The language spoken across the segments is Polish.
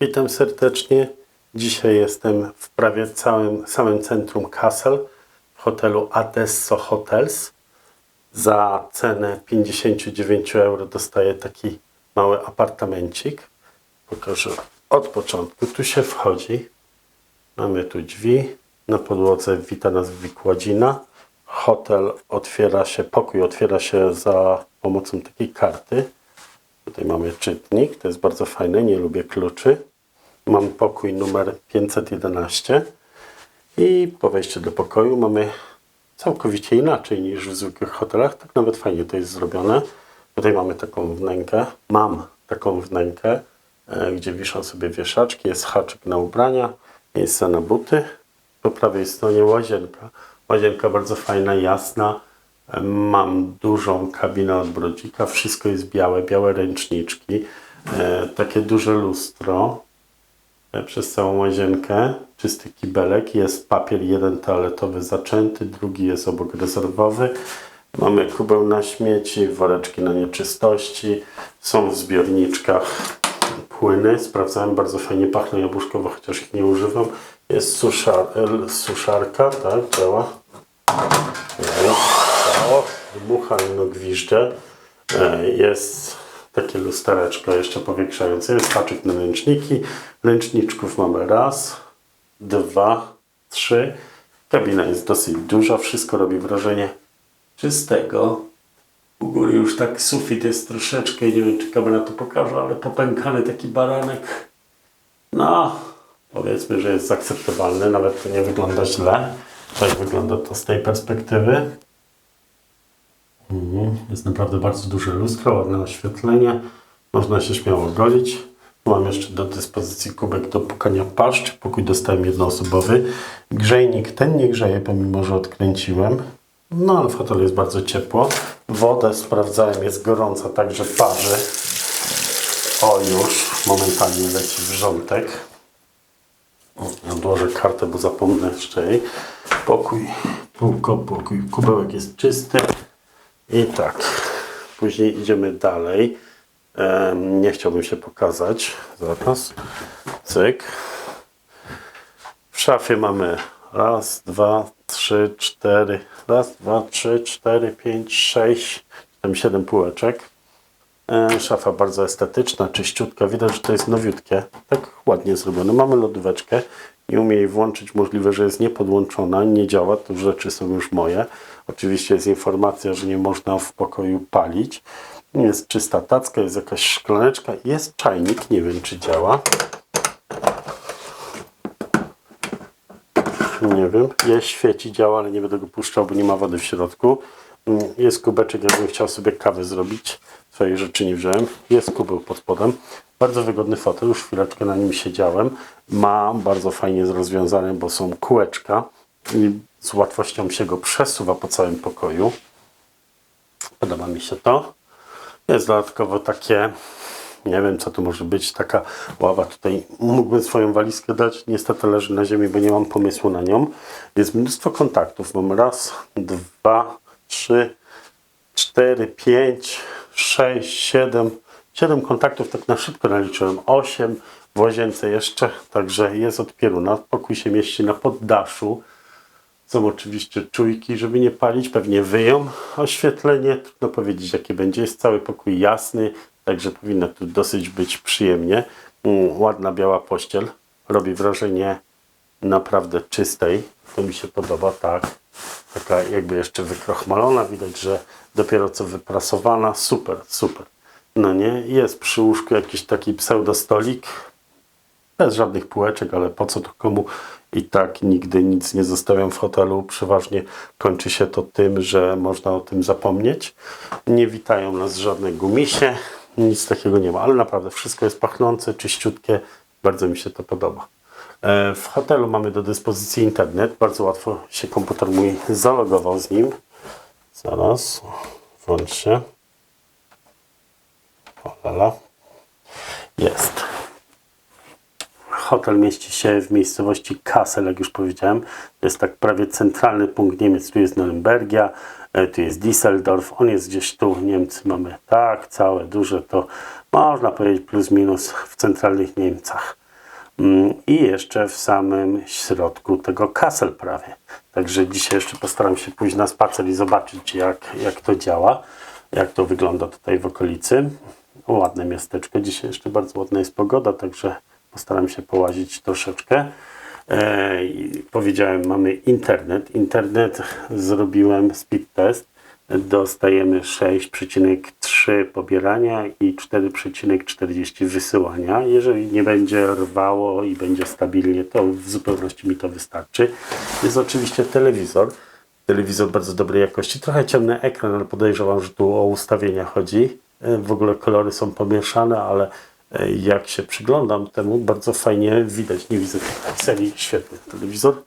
Witam serdecznie. Dzisiaj jestem w prawie całym samym centrum Kassel w hotelu Adesso Hotels. Za cenę 59 euro dostaję taki mały apartamencik. Pokażę od początku. Tu się wchodzi. Mamy tu drzwi. Na podłodze wita nas wykładzina. Hotel otwiera się, pokój otwiera się za pomocą takiej karty. Tutaj mamy czytnik, to jest bardzo fajne, nie lubię kluczy. Mam pokój numer 511 i po wejściu do pokoju mamy całkowicie inaczej niż w zwykłych hotelach. Tak nawet fajnie to jest zrobione. Tutaj mamy taką wnękę, mam taką wnękę, e, gdzie wiszą sobie wieszaczki, jest haczyk na ubrania, miejsce na buty. Po prawej stronie łazienka. Łazienka bardzo fajna, jasna. E, Mam dużą kabinę od brodzika, wszystko jest białe, białe ręczniczki, e, takie duże lustro przez całą łazienkę, czysty kibelek, jest papier jeden toaletowy zaczęty, drugi jest obok rezerwowy. Mamy kubeł na śmieci, woreczki na nieczystości, są w zbiorniczkach płyny. Sprawdzałem, bardzo fajnie pachną jabłuszkowo, chociaż ich nie używam. Jest suszar, el- suszarka, tak, działa. Dmucha no gwizdże. E, Jest takie lustereczko jeszcze powiększające. Jest haczyk na ręczniki. Ręczniczków mamy raz, dwa, trzy. Kabina jest dosyć duża. Wszystko robi wrażenie czystego. U góry już tak sufit jest troszeczkę, nie wiem czy kamera to pokaże, ale popękany taki baranek. No, powiedzmy, że jest akceptowalny, nawet to nie wygląda źle. Tak wygląda to z tej perspektywy. Jest naprawdę bardzo duże lustro, ładne oświetlenie. Można się śmiało golić. Mam jeszcze do dyspozycji kubek do pukania paszcz. Pokój dostałem jednoosobowy. Grzejnik ten nie grzeje, pomimo że odkręciłem. No ale w hotelu jest bardzo ciepło. Wodę sprawdzałem, jest gorąca, także parzy. O już, momentalnie leci wrzątek. Odłożę kartę, bo zapomnę jeszcze jej. Pokój, półko, pokój, kubełek jest czysty. I tak, później idziemy dalej. Nie chciałbym się pokazać. Zaraz. Cyk. W szafie mamy raz, dwa, trzy, cztery. Raz, dwa, trzy, cztery, pięć, sześć, tam siedem półeczek. Szafa bardzo estetyczna, czyściutka. Widać, że to jest nowiutkie. Tak ładnie zrobione. Mamy lodóweczkę. Nie umiem jej włączyć. Możliwe, że jest niepodłączona, nie działa. To rzeczy są już moje. Oczywiście jest informacja, że nie można w pokoju palić. Jest czysta tacka, jest jakaś szklaneczka. Jest czajnik. Nie wiem, czy działa. Nie wiem. Jest, świeci, działa, ale nie będę go puszczał, bo nie ma wody w środku. Jest kubeczek, jakbym chciał sobie kawę zrobić. Swojej rzeczy nie wziąłem. Jest kubeł pod spodem. Bardzo wygodny fotel, już chwileczkę na nim siedziałem. Ma bardzo fajnie rozwiązane, bo są kółeczka i z łatwością się go przesuwa po całym pokoju. Podoba mi się to. Jest dodatkowo takie, nie wiem co to może być, taka ława tutaj. Mógłbym swoją walizkę dać, niestety leży na ziemi, bo nie mam pomysłu na nią. Jest mnóstwo kontaktów. Mam raz, dwa, trzy, cztery, pięć, sześć, siedem. Siedem kontaktów tak na szybko naliczyłem. Osiem w łazience jeszcze, także jest od pieruna. Pokój się mieści na poddaszu. Są oczywiście czujki, żeby nie palić, pewnie wyją. Oświetlenie, trudno powiedzieć jakie będzie. Jest cały pokój jasny, także powinno tu dosyć być przyjemnie. Mm, Ładna biała pościel, robi wrażenie naprawdę czystej. To mi się podoba, tak. Taka jakby jeszcze wykrochmalona, widać, że dopiero co wyprasowana. Super, super. No nie, jest przy łóżku jakiś taki pseudostolik, bez żadnych półeczek, ale po co to komu? I tak nigdy nic nie zostawiam w hotelu. Przeważnie kończy się to tym, że można o tym zapomnieć. Nie witają nas żadne gumisie, nic takiego nie ma, ale naprawdę wszystko jest pachnące, czyściutkie. Bardzo mi się to podoba. E, W hotelu mamy do dyspozycji internet. Bardzo łatwo się komputer mój zalogował z nim. Zaraz, włącz się. O, lala. Jest. Hotel mieści się w miejscowości Kassel, jak już powiedziałem. To jest tak prawie centralny punkt Niemiec. Tu jest Norymbérgia, e, tu jest Düsseldorf. On jest gdzieś tu. Niemcy mamy tak, całe, duże to można powiedzieć plus minus w centralnych Niemcach. Mm, I jeszcze w samym środku tego kasel prawie. Także dzisiaj jeszcze postaram się pójść na spacer i zobaczyć jak, jak to działa, jak to wygląda tutaj w okolicy. Ładne miasteczko. Dzisiaj jeszcze bardzo ładna jest pogoda, także postaram się połazić troszeczkę. E, powiedziałem, mamy internet. Internet zrobiłem speed test. Dostajemy 6,3 pobierania i 4,40 wysyłania. Jeżeli nie będzie rwało i będzie stabilnie, to w zupełności mi to wystarczy. Jest oczywiście telewizor. Telewizor bardzo dobrej jakości. Trochę ciemny ekran, ale podejrzewam, że tu o ustawienia chodzi. W ogóle kolory są pomieszane, ale e, jak się przyglądam temu, bardzo fajnie widać. Nie widzę tych. Świetny telewizor.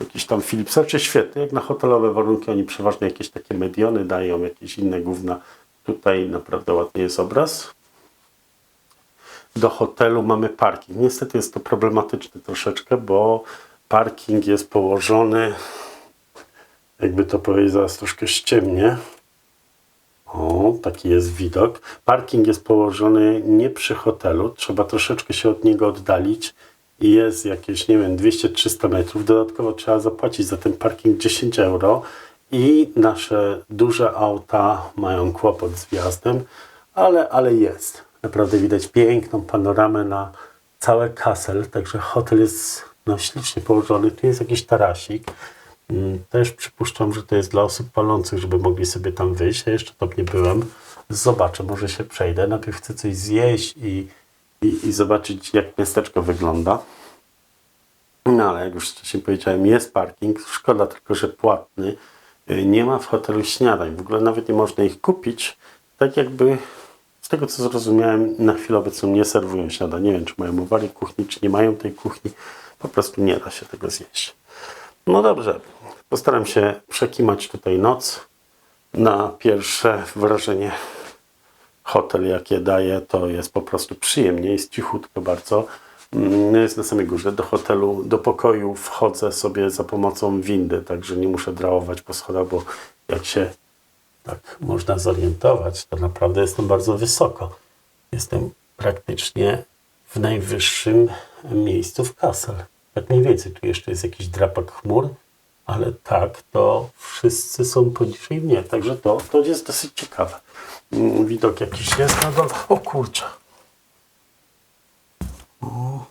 Jakiś tam Philipsa, czy świetny. Jak na hotelowe warunki, oni przeważnie jakieś takie mediony dają, jakieś inne gówna. Tutaj naprawdę ładny jest obraz. Do hotelu mamy parking. Niestety jest to problematyczne troszeczkę, bo parking jest położony, jakby to powiedzieć, zaraz troszkę ściemnie. O, taki jest widok. Parking jest położony nie przy hotelu, trzeba troszeczkę się od niego oddalić i jest jakieś, nie wiem, 200-300 metrów. Dodatkowo trzeba zapłacić za ten parking 10 euro i nasze duże auta mają kłopot z wjazdem, ale, ale jest. Naprawdę widać piękną panoramę na całe Kassel, także hotel jest no, ślicznie położony. Tu jest jakiś tarasik. Mm, Też przypuszczam, że to jest dla osób palących, żeby mogli sobie tam wyjść. Ja jeszcze tam nie byłem. Zobaczę, może się przejdę. Najpierw chcę coś zjeść i, i, i zobaczyć, jak miasteczko wygląda. No ale jak już wcześniej powiedziałem, jest parking. Szkoda tylko, że płatny. Y, Nie ma w hotelu śniadań. W ogóle nawet nie można ich kupić. Tak jakby, z tego co zrozumiałem, na chwilę obecną nie serwują śniadań. Nie wiem, czy mają uwagi kuchni, czy nie mają tej kuchni. Po prostu nie da się tego zjeść. No dobrze, postaram się przekimać tutaj noc. Na pierwsze wrażenie hotel, jakie daje, to jest po prostu przyjemnie, jest cichutko bardzo. Mm, Jest na samej górze. Do hotelu, do pokoju wchodzę sobie za pomocą windy, także nie muszę drałować po schodach, bo jak się tak można zorientować, to naprawdę jestem bardzo wysoko. Jestem praktycznie w najwyższym miejscu w Kassel. Tak mniej więcej, tu jeszcze jest jakiś drapak chmur, ale tak, to wszyscy są poniżej mnie, także to, to jest dosyć ciekawe. Mm, Widok jakiś jest na dole. O kurczę. O.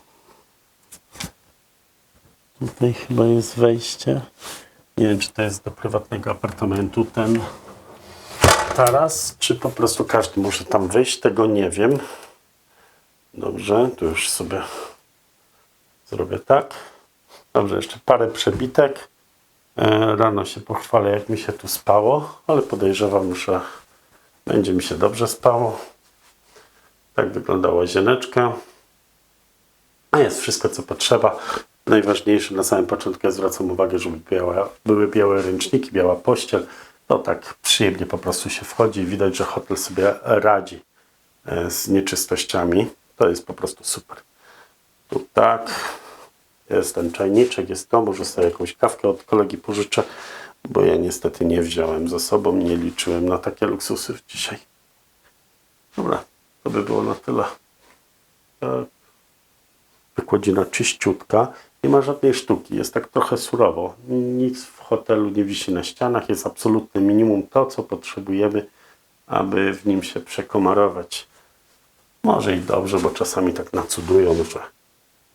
Tutaj chyba jest wejście. Nie wiem, czy to jest do prywatnego apartamentu ten taras, czy po prostu każdy może tam wyjść, tego nie wiem. Dobrze, tu już sobie zrobię tak. Dobrze, jeszcze parę przebitek. E, Rano się pochwalę, jak mi się tu spało, ale podejrzewam, że będzie mi się dobrze spało. Tak wygląda łazieneczka. A jest wszystko, co potrzeba. Najważniejsze na samym początku ja zwracam uwagę, żeby były białe ręczniki, biała pościel. To tak przyjemnie po prostu się wchodzi widać, że hotel sobie radzi e, z nieczystościami. To jest po prostu super. Tu tak. Jest ten czajniczek, jest to. Może sobie jakąś kawkę od kolegi pożyczę, bo ja niestety nie wziąłem ze sobą, nie liczyłem na takie luksusy dzisiaj. Dobra, to by było na tyle. Tak. Wykładzina czyściutka. Nie ma żadnej sztuki. Jest tak trochę surowo. Nic w hotelu nie wisi na ścianach. Jest absolutne minimum to, co potrzebujemy, aby w nim się przekomarować. Może i dobrze, bo czasami tak nacudują, że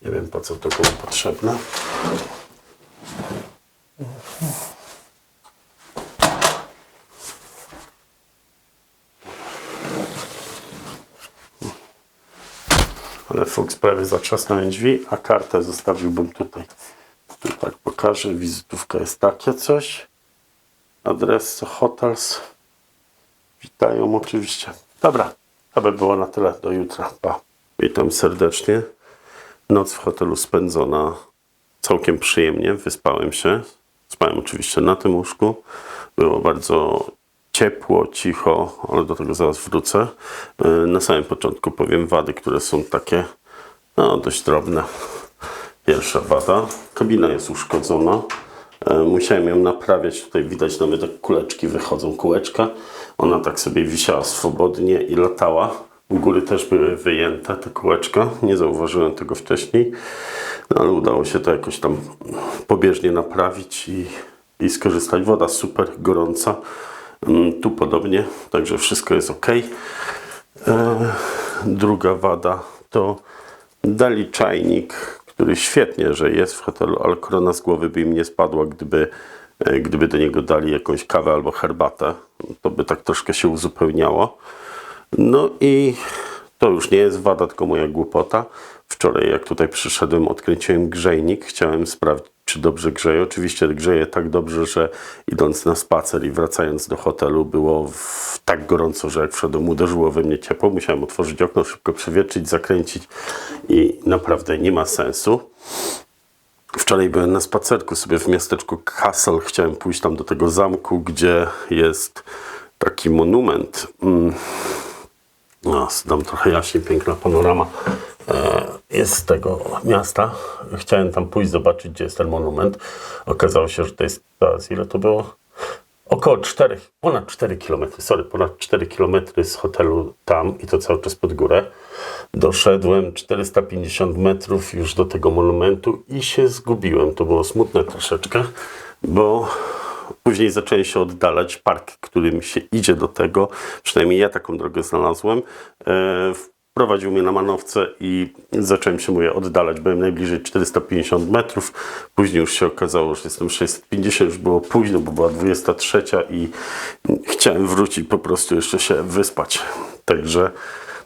nie wiem po co to było potrzebne. Ale Fuchs prawie zatrzasnąłem drzwi, a kartę zostawiłbym tutaj. Tu tak pokażę. Wizytówka jest takie coś. Adres hotels. Witają oczywiście. Dobra, to by było na tyle. Do jutra. Pa. Witam serdecznie. Noc w hotelu spędzona całkiem przyjemnie. Wyspałem się. Spałem oczywiście na tym łóżku. Było bardzo ciepło, cicho, ale do tego zaraz wrócę. E, Na samym początku powiem wady, które są takie no, dość drobne. Pierwsza wada. Kabina jest uszkodzona. E, Musiałem ją naprawiać. Tutaj widać nawet jak kuleczki wychodzą. Kółeczka. Ona tak sobie wisiała swobodnie i latała. U góry też były wyjęte te kółeczka. Nie zauważyłem tego wcześniej, no, ale udało się to jakoś tam pobieżnie naprawić i, i skorzystać. Woda super gorąca. Mm, Tu podobnie, także wszystko jest ok. E, druga wada to dali czajnik, który świetnie, że jest w hotelu, ale korona z głowy by im nie spadła, gdyby, e, gdyby do niego dali jakąś kawę albo herbatę. To by tak troszkę się uzupełniało. No i to już nie jest wada, tylko moja głupota. Wczoraj, jak tutaj przyszedłem, odkręciłem grzejnik. Chciałem sprawdzić, czy dobrze grzeje. Oczywiście grzeje tak dobrze, że idąc na spacer i wracając do hotelu, było w, tak gorąco, że jak wszedłem, uderzyło we mnie ciepło. Musiałem otworzyć okno, szybko przewietrzyć, zakręcić i naprawdę nie ma sensu. Wczoraj byłem na spacerku sobie w miasteczku Kassel. Chciałem pójść tam do tego zamku, gdzie jest taki monument. Mm. No, dam trochę jaśniej, piękna panorama e, jest z tego miasta. Chciałem tam pójść, zobaczyć, gdzie jest ten monument. Okazało się, że to jest, teraz ile to było? Około 4, ponad 4 km, sorry, ponad 4 km z hotelu tam i to cały czas pod górę. Doszedłem 450 metrów już do tego monumentu i się zgubiłem. To było smutne troszeczkę, bo później zacząłem się oddalać. Park, którym się idzie do tego, przynajmniej ja taką drogę znalazłem, e, wprowadził mnie na manowce i zacząłem się mówię, oddalać. Byłem najbliżej 450 metrów. Później już się okazało, że jestem 650, już było późno, bo była 23 i chciałem wrócić po prostu jeszcze się wyspać. Także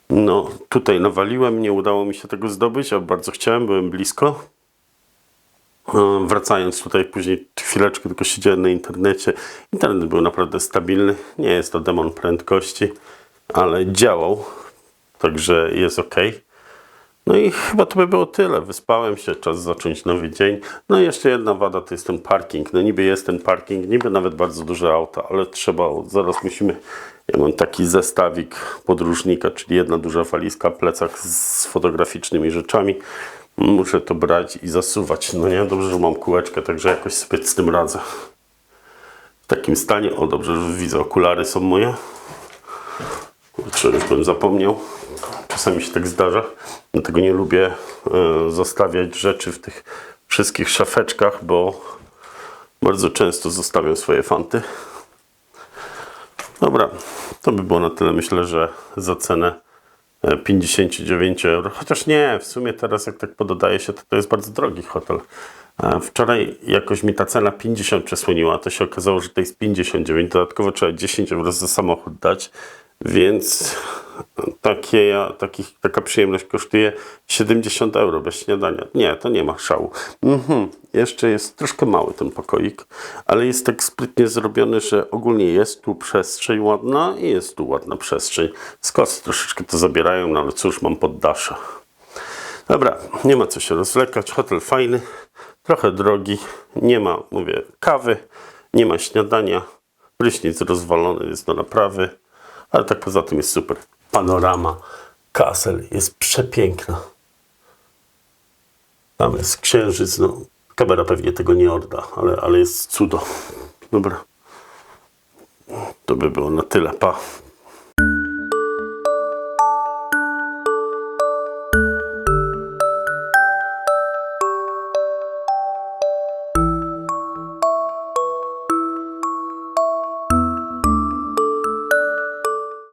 no, tutaj nawaliłem, nie udało mi się tego zdobyć, a bardzo chciałem, byłem blisko. E, Wracając tutaj później chwileczkę tylko siedziałem na internecie. Internet był naprawdę stabilny. Nie jest to demon prędkości, ale działał. Także jest ok. No i chyba to by było tyle. Wyspałem się, czas zacząć nowy dzień. No i jeszcze jedna wada to jest ten parking. No niby jest ten parking, niby nawet bardzo duże auta, ale trzeba, zaraz musimy, ja mam taki zestawik podróżnika, czyli jedna duża walizka, plecak z fotograficznymi rzeczami. Muszę to brać i zasuwać. No nie, dobrze, że mam kółeczkę, także jakoś sobie z tym radzę. W takim stanie, o dobrze, że widzę, okulary są moje. Kurczę, już bym zapomniał. Czasami się tak zdarza. Dlatego nie lubię e, zostawiać rzeczy w tych wszystkich szafeczkach, bo bardzo często zostawiam swoje fanty. Dobra, to by było na tyle. Myślę, że za cenę 59 euro. Chociaż nie, w sumie teraz jak tak pododaje się, to to jest bardzo drogi hotel. E, Wczoraj jakoś mi ta cena 50 przesłoniła, to się okazało, że to jest 59. Dodatkowo trzeba 10 euro za samochód dać, więc takie, takich, taka przyjemność kosztuje 70 euro bez śniadania. Nie, to nie ma szału. Mhm. Jeszcze jest troszkę mały ten pokoik, ale jest tak sprytnie zrobiony, że ogólnie jest tu przestrzeń ładna i jest tu ładna przestrzeń. Skosy troszeczkę to zabierają, no ale cóż, mam poddasze. Dobra, nie ma co się rozwlekać. Hotel fajny, trochę drogi. Nie ma, mówię, kawy, nie ma śniadania. Prysznic rozwalony jest do naprawy, ale tak poza tym jest super. Panorama Kassel jest przepiękna. Tam jest księżyc, no. Kamera pewnie tego nie odda, ale, ale jest cudo. Dobra. To by było na tyle. Pa.